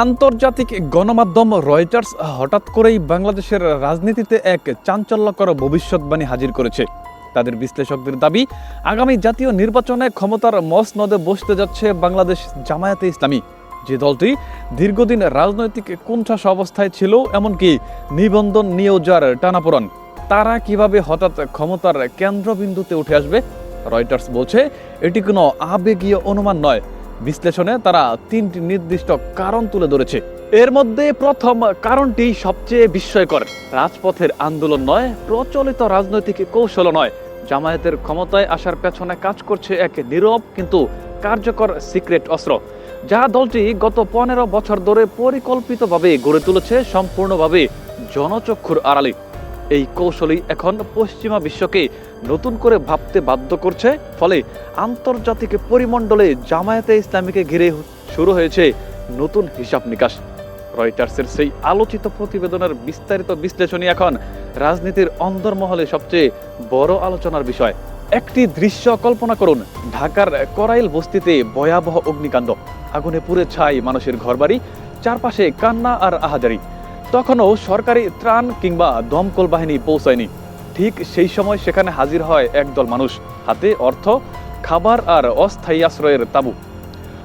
আন্তর্জাতিক গণমাধ্যম রয়টার্স হঠাৎ করেই বাংলাদেশের রাজনীতিতে এক চাঞ্চল্যকর ভবিষ্যৎবাণী হাজির করেছে। তাদের বিশ্লেষকদের দাবি, আগামী জাতীয় নির্বাচনে ক্ষমতার মসনদে বসতে যাচ্ছে বাংলাদেশ জামায়াতে ইসলামী। যে দলটি দীর্ঘদিন রাজনৈতিক কুণ্ঠাস অবস্থায় ছিল, এমনকি নিবন্ধন নিয়েও যার টানাপোড়ন। তারা কীভাবে হঠাৎ ক্ষমতার কেন্দ্রবিন্দুতে উঠে আসবে? রয়টার্স বলছে, এটি কোনো আবেগীয় অনুমান নয়। বিশ্লেষণে তারা তিনটি নির্দিষ্ট কারণ তুলে ধরেছে। এর মধ্যে প্রথম কারণটি সবচেয়ে বিস্ময়কর। রাজপথের আন্দোলন নয়, প্রচলিত রাজনৈতিক কৌশল নয়। জামায়াতের ক্ষমতায় আসার পেছনে কাজ করছে এক নীরব কিন্তু কার্যকর সিক্রেট অস্ত্র। যা দলটি গত পনেরো বছর ধরে পরিকল্পিতভাবে গড়ে তুলেছে, সম্পূর্ণভাবে জনচক্ষুর আড়ালে। এই কৌশলই এখন পশ্চিমা বিশ্বকে নতুন করে ভাবতে বাধ্য করছে। ফলে আন্তর্জাতিক পরিমণ্ডলে জামায়াতে ইসলামীকে ঘিরে শুরু হয়েছে নতুন হিসাব নিকাশ। রয়টার্সের সেই আলোচিত প্রতিবেদনের বিস্তারিত বিশ্লেষণই এখন রাজনীতির অন্দরমহলে সবচেয়ে বড় আলোচনার বিষয়। একটি দৃশ্য কল্পনা করুন, ঢাকার করাইল বস্তিতে ভয়াবহ অগ্নিকাণ্ড। আগুনে পুড়ে ছাই মানুষের ঘরবাড়ি, চারপাশে কান্না আর আহাজারি। তখনও সরকারি ত্রাণ কিংবা দমকল বাহিনী পৌঁছায়নি। ঠিক সেই সময় সেখানে হাজির হয় একদল মানুষ। হাতে অর্থ, খাবার আর অস্থায়ী আশ্রয়ের তাবু।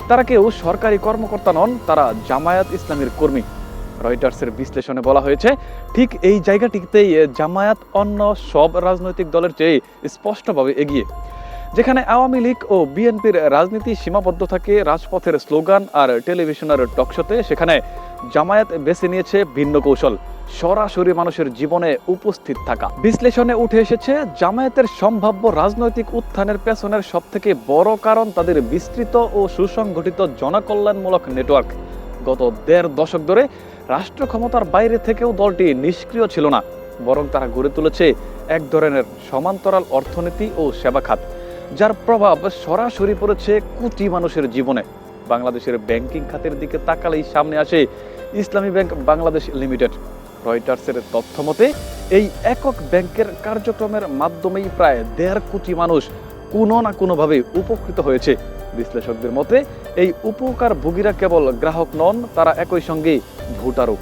তারা কেউ সরকারি কর্মকর্তা নন, তারা জামায়াত ইসলামের কর্মী। রয়টার্সের বিশ্লেষণে বলা হয়েছে, ঠিক এই জায়গাটিতেই জামায়াত অন্য সব রাজনৈতিক দলের চেয়ে স্পষ্টভাবে এগিয়ে। যেখানে আওয়ামী লীগ ও বিএনপির রাজনীতি সীমাবদ্ধ থাকে, রাজপথের স্লোগান আর টেলিভিশনের টকশোতে সেখানে জামায়াত বেছে নিয়েছে ভিন্ন কৌশল, সরাসরি মানুষের জীবনে উপস্থিত থাকা। বিশ্লেষণে উঠে এসেছে, জামায়াতের সম্ভাব্য রাজনৈতিক উত্থানের পেছনের সব থেকে বড় কারণ তাদের বিস্তৃত ও সুসংগঠিত জনকল্যাণমূলক নেটওয়ার্ক। গত দেড় দশক ধরে রাষ্ট্র ক্ষমতার বাইরে থেকেও দলটি নিষ্ক্রিয় ছিল না, বরং তারা গড়ে তুলেছে এক ধরনের সমান্তরাল অর্থনীতি ও সেবা খাত যার প্রভাব সরাসরি পড়েছে কোটি মানুষের জীবনে। বাংলাদেশের ব্যাংকিং খাতের দিকে তাকালেই সামনে আসে ইসলামী ব্যাংক বাংলাদেশ লিমিটেড। রয়টার্সের তথ্য মতে, এই একক ব্যাংকের কার্যক্রমের মাধ্যমেই প্রায় দেড় কোটি মানুষ কোনো না কোনোভাবে উপকৃত হয়েছে। বিশ্লেষকদের মতে, এই উপকার ভোগীরা কেবল গ্রাহক নন, তারা একই সঙ্গে ভোটারও।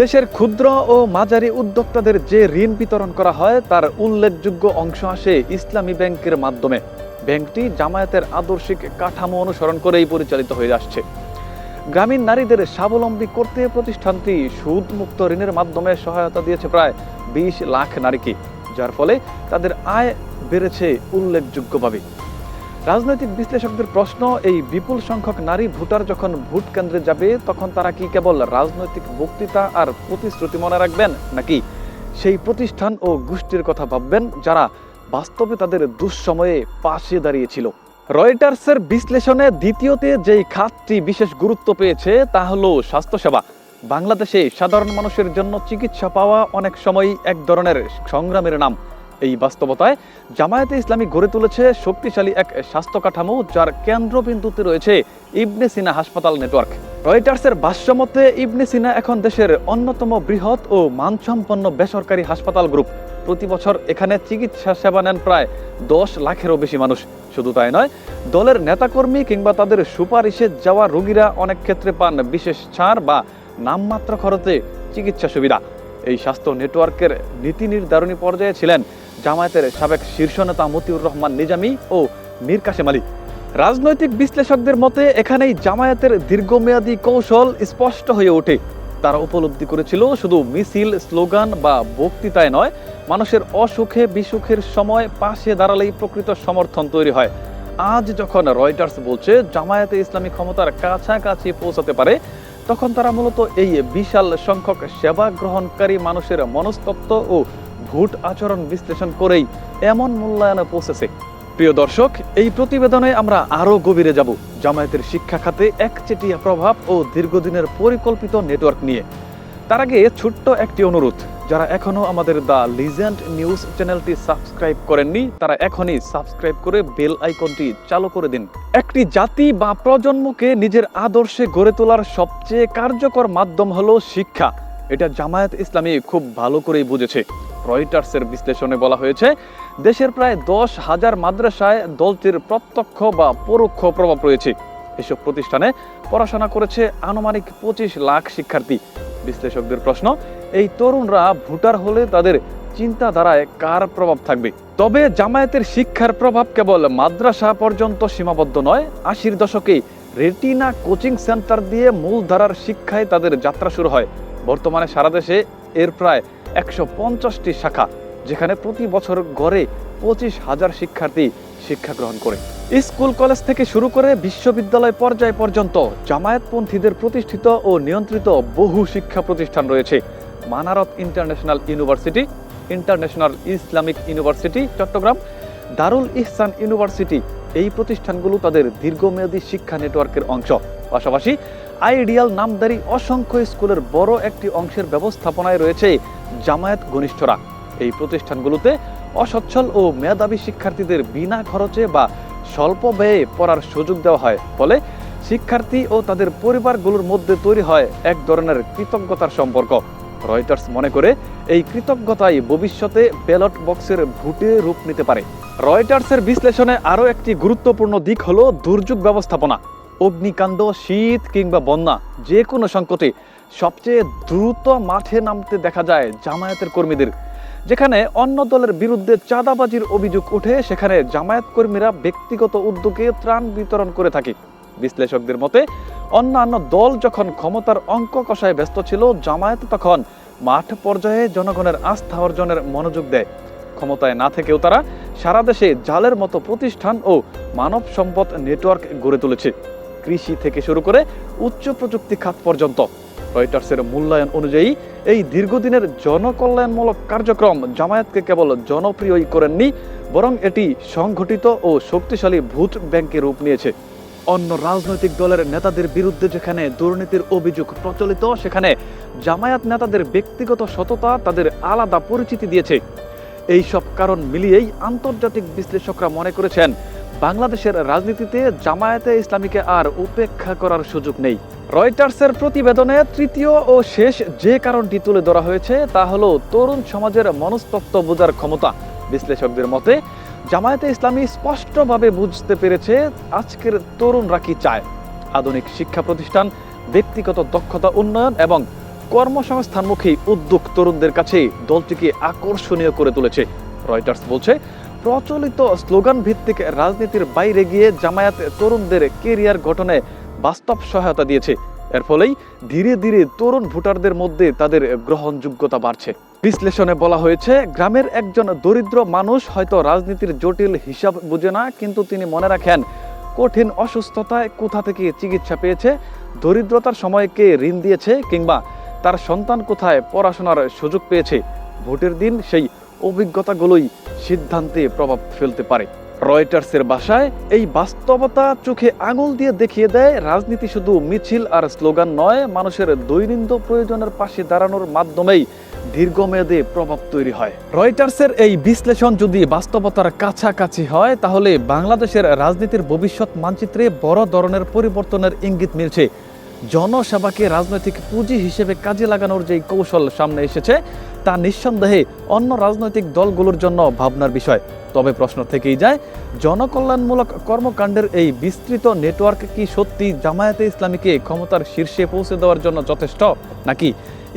দেশের ক্ষুদ্র ও মাঝারি উদ্যোক্তাদের যে ঋণ বিতরণ করা হয়, তার উল্লেখযোগ্য অংশ আসে ইসলামী ব্যাংকের মাধ্যমে। ব্যাংকটি জামায়াতের আদর্শিক কাঠামো অনুসরণ করেই পরিচালিত হয়ে আসছে। গ্রামীণ নারীদের স্বাবলম্বী করতে প্রতিষ্ঠানটি সুদমুক্ত ঋণের মাধ্যমে সহায়তা দিয়েছে প্রায় বিশ লাখ নারীকে, যার ফলে তাদের আয় বেড়েছে উল্লেখযোগ্যভাবে। রাজনৈতিক বিশ্লেষকদের প্রশ্ন, এই বিপুল সংখ্যক নারী ভোটার যখন ভোট কেন্দ্রে যাবে, তখন তারা কি কেবল রাজনৈতিক বক্তৃতা আর প্রতিশ্রুতি মনে রাখবেন নাকি সেই প্রতিষ্ঠান ও গোষ্ঠীর কথা ভাববেন যারা বাস্তবে তাদের দুঃসময়ে পাশে দাঁড়িয়েছিল। রয়টার্সের বিশ্লেষণে দ্বিতীয়তে যেই খাতটি বিশেষ গুরুত্ব পেয়েছে, তা হল স্বাস্থ্যসেবা। বাংলাদেশে সাধারণ মানুষের জন্য চিকিৎসা পাওয়া অনেক সময় এক ধরনের সংগ্রামের নাম। এই বাস্তবতায় জামায়াতে ইসলামী গড়ে তুলেছে শক্তিশালী এক স্বাস্থ্য কাঠামো যার কেন্দ্রবিন্দুতে রয়েছে ইবনে সিনা হাসপাতাল নেটওয়ার্ক। রয়টার্সের ভাষ্যমতে, ইবনে সিনা এখন দেশের অন্যতম বৃহৎ ও মানসম্পন্ন বেসরকারি হাসপাতাল গ্রুপ। প্রতি বছর এখানে চিকিৎসা সেবা নেন প্রায় দশ লাখেরও বেশি মানুষ। শুধু তাই নয়, দলের নেতাকর্মী কিংবা তাদের সুপারিশে যাওয়া রোগীরা অনেক ক্ষেত্রে পান বিশেষ ছাড় বা নামমাত্র খরচে চিকিৎসা সুবিধা। এই স্বাস্থ্য নেটওয়ার্কের নীতি নির্ধারণী পর্যায়ে ছিলেন জামায়াতের সাবেক শীর্ষ নেতা মতিউর রহমান নিজামী ও মীর কাশেম আলী। রাজনৈতিক বিশ্লেষকদের মতে, এখানেই জামায়াতের দীর্ঘমেয়াদী কৌশল স্পষ্ট হয়ে ওঠে। তারা উপলব্ধি করেছিল, শুধু মিছিল, স্লোগান বা বক্তৃতায় নয়, মানুষের অসুখে বিসুখের সময় পাশে দাঁড়ালেই প্রকৃত সমর্থন তৈরি হয়। আজ যখন রয়টার্স বলছে, জামায়াতে ইসলামী ক্ষমতার কাছাকাছি পৌঁছাতে পারে, তখন তারা মূলত এই বিশাল সংখ্যক সেবা গ্রহণকারী মানুষের মনস্তত্ত্ব ও ভোট আচরণ বিশ্লেষণ করেই এমন মূল্যায়নে পৌঁছেছে। প্রিয় দর্শক, এই প্রতিবেদনে আমরা আরও গভীরে যাব জামায়াতের শিক্ষা খাতে একচেটিয়া প্রভাব ও দীর্ঘদিনের পরিকল্পিত নেটওয়ার্ক নিয়ে। তার আগে ছোট্ট একটি অনুরোধ, যারা এখনও আমাদের দ্য লিজেন্ড নিউজ চ্যানেলটি সাবস্ক্রাইব করেননি, তারা এখনই সাবস্ক্রাইব করে বেল আইকনটি চালু করে দিন। একটি জাতি বা প্রজন্মকে নিজের আদর্শে গড়ে তোলার সবচেয়ে কার্যকর মাধ্যম হলো শিক্ষা। এটা জামায়াত ইসলামী খুব ভালো করেই বুঝেছে। রয়টার্সের বিশ্লেষণে বলা হয়েছে, দেশের প্রায় দশ হাজার মাদ্রাসায় দলটির প্রত্যক্ষ বা পরোক্ষ প্রভাব রয়েছে। এসব প্রতিষ্ঠানে পড়াশোনা করেছে আনুমানিক পঁচিশ লাখ শিক্ষার্থী। বিশ্লেষকদের প্রশ্ন, এই তরুণরা ভোটার হলে তাদের চিন্তাধারায় কার প্রভাব থাকবে? তবে জামায়াতের শিক্ষার প্রভাব কেবল মাদ্রাসা পর্যন্ত সীমাবদ্ধ নয়, আশির দশকে রেটিনা কোচিং সেন্টার দিয়ে মূলধারার শিক্ষায় তাদের যাত্রা শুরু হয়। বর্তমানে সারা দেশে এর প্রায় একশো পঞ্চাশটি শাখা, যেখানে প্রতি বছর গড়ে পঁচিশ হাজার শিক্ষার্থী শিক্ষা গ্রহণ করে। স্কুল, কলেজ থেকে শুরু করে বিশ্ববিদ্যালয় পর্যায় পর্যন্ত জামায়াতপন্থীদের প্রতিষ্ঠিত ও নিয়ন্ত্রিত বহু শিক্ষা প্রতিষ্ঠান রয়েছে। Manarat international university, international Islamic university, Chattogram, Darul Ihsan university, এই প্রতিষ্ঠানগুলো তাদের দীর্ঘমেয়াদী শিক্ষা নেটওয়ার্কের অংশ। পাশাপাশি আইডিয়াল নামদারি অসংখ্য স্কুলের বড় একটি অংশের ব্যবস্থাপনায় রয়েছে জামায়াত ঘনিষ্ঠরা। এই প্রতিষ্ঠানগুলোতে অসচ্ছল ও মেধাবী শিক্ষার্থীদের বিনা খরচে বা স্বল্প ব্যয়ে পড়ার সুযোগ দেওয়া হয়। ফলে শিক্ষার্থী ও তাদের পরিবারগুলোর মধ্যে তৈরি হয় এক ধরনের কৃতজ্ঞতার সম্পর্ক। রয়টার্স মনে করে এই কৃতজ্ঞতাই ভবিষ্যতে ব্যালট বক্সের ভোটে রূপ নিতে পারে। রয়টার্সের বিশ্লেষণে আরও একটি গুরুত্বপূর্ণ দিক হলো দুর্যোগ ব্যবস্থাপনা। অগ্নিকাণ্ড, শীত কিংবা বন্যা যে কোনো সংকটে সবচেয়ে দ্রুত মাঠে নামতে দেখা যায় জামায়াতের কর্মীদের। যেখানে অন্য দলের বিরুদ্ধে চাঁদাবাজির অভিযোগ উঠে, সেখানে জামায়াত কর্মীরা ব্যক্তিগত উদ্যোগে ত্রাণ বিতরণ করে থাকে। বিশ্লেষকদের মতে, অন্যান্য দল যখন ক্ষমতার অঙ্ক কষায় ব্যস্ত ছিল, জামায়াত তখন মাঠ পর্যায়ে জনগণের আস্থা অর্জনের মনোযোগ দেয়। ক্ষমতায় না থেকেও তারা সারা দেশে জালের মতো প্রতিষ্ঠান ও মানব সম্পদ নেটওয়ার্ক গড়ে তুলেছে। কৃষি থেকে শুরু করে উচ্চ প্রযুক্তি খাত পর্যন্ত। রয়টার্সের মূল্যায়ন অনুযায়ী, এই দীর্ঘদিনের জনকল্যাণমূলক কার্যক্রম জামায়াতকে কেবল জনপ্রিয়ই করেননি, বরং এটি সংগঠিত ও শক্তিশালী ভোট ব্যাংকে রূপ নিয়েছে। অন্য রাজনৈতিক দলের নেতাদের বিরুদ্ধে যেখানে দুর্নীতির অভিযোগ প্রচলিত, সেখানে জামায়াত নেতাদের ব্যক্তিগত সততা তাদের আলাদা পরিচিতি দিয়েছে। এই সব কারণ মিলিয়েই আন্তর্জাতিক বিশ্লেষকরা মনে করেছেন বাংলাদেশের রাজনীতিতে জামায়াতে ইসলামীকে আর উপেক্ষা করার সুযোগ নেই। রয়টার্সের প্রতিবেদনে তৃতীয় ও শেষ যে কারণটি তুলে ধরা হয়েছে, তা হলো তরুণ সমাজের মনস্তত্ত্ব বোঝার ক্ষমতা। বিশ্লেষকদের মতে, জামায়াতে ইসলামী স্পষ্টভাবে বুঝতে পেরেছে আজকের তরুণরা কি চায়। আধুনিক শিক্ষা প্রতিষ্ঠান, ব্যক্তিগত দক্ষতা উন্নয়ন এবং কর্মসংস্থানমুখী উদ্যোগ তরুণদের কাছে দলটিকে আকর্ষণীয় করে তুলেছে। রয়টার্স বলছে প্রচলিত স্লোগান ভিত্তিক রাজনীতির বাইরে গিয়ে জামায়াত তরুণদের কেরিয়ার গঠনে বাস্তব সহায়তা দিয়েছে। এর ফলেই ধীরে ধীরে তরুণ ভোটারদের মধ্যে তাদের গ্রহণযোগ্যতা বাড়ছে। বিশ্লেষণে বলা হয়েছে, গ্রামের একজন দরিদ্র মানুষ হয়তো রাজনীতির জটিল হিসাব বুঝে না, কিন্তু তিনি মনে রাখেন, কঠিন অসুস্থতায় কোথা থেকে চিকিৎসা পেয়েছে, দরিদ্রতার সময় কে ঋণ দিয়েছে, কিংবা তার সন্তান কোথায় পড়াশোনার সুযোগ পেয়েছে। ভোটের দিন সেই অভিজ্ঞতাগুলোই সিদ্ধান্তে প্রভাব ফেলতে পারে। রয়টার্সের বাসায় এই বাস্তবতা চোখে আঙুল দিয়ে দেখিয়ে দেয় রাজনীতি শুধু মিছিল আর স্লোগান নয়, মানুষের দৈনন্দিন প্রয়োজনের পাশে দাঁড়ানোর মাধ্যমেই দীর্ঘমেয়াদে প্রভাব তৈরি হয়। রয়টার্সের এই বিশ্লেষণ যদি বাস্তবতার কাছাকাছি হয়, তাহলে বাংলাদেশের রাজনীতির ভবিষ্যৎ মানচিত্রে বড় ধরনের পরিবর্তনের ইঙ্গিত মিলছে। জনসেবাকে রাজনৈতিক পুঁজি হিসেবে কাজে লাগানোর যে কৌশল সামনে এসেছে তা নিঃসন্দেহে অন্য রাজনৈতিক দলগুলোর জন্য ভাবনার বিষয়। তবে প্রশ্ন থেকেই যায়, জনকল্যাণমূলক কর্মকাণ্ডের এই বিস্তৃত নেটওয়ার্ক কি সত্যি জামায়াতে ইসলামীকে ক্ষমতার শীর্ষে পৌঁছে দেওয়ার জন্য যথেষ্ট? নাকি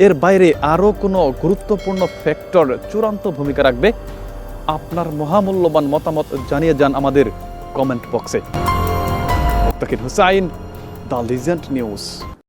এর বাইরে আরও কোনো গুরুত্বপূর্ণ ফ্যাক্টর চূড়ান্ত ভূমিকা রাখবে? আপনার মহামূল্যবান মতামত জানিয়ে যান আমাদের কমেন্ট বক্সে। Hussain, the legend news.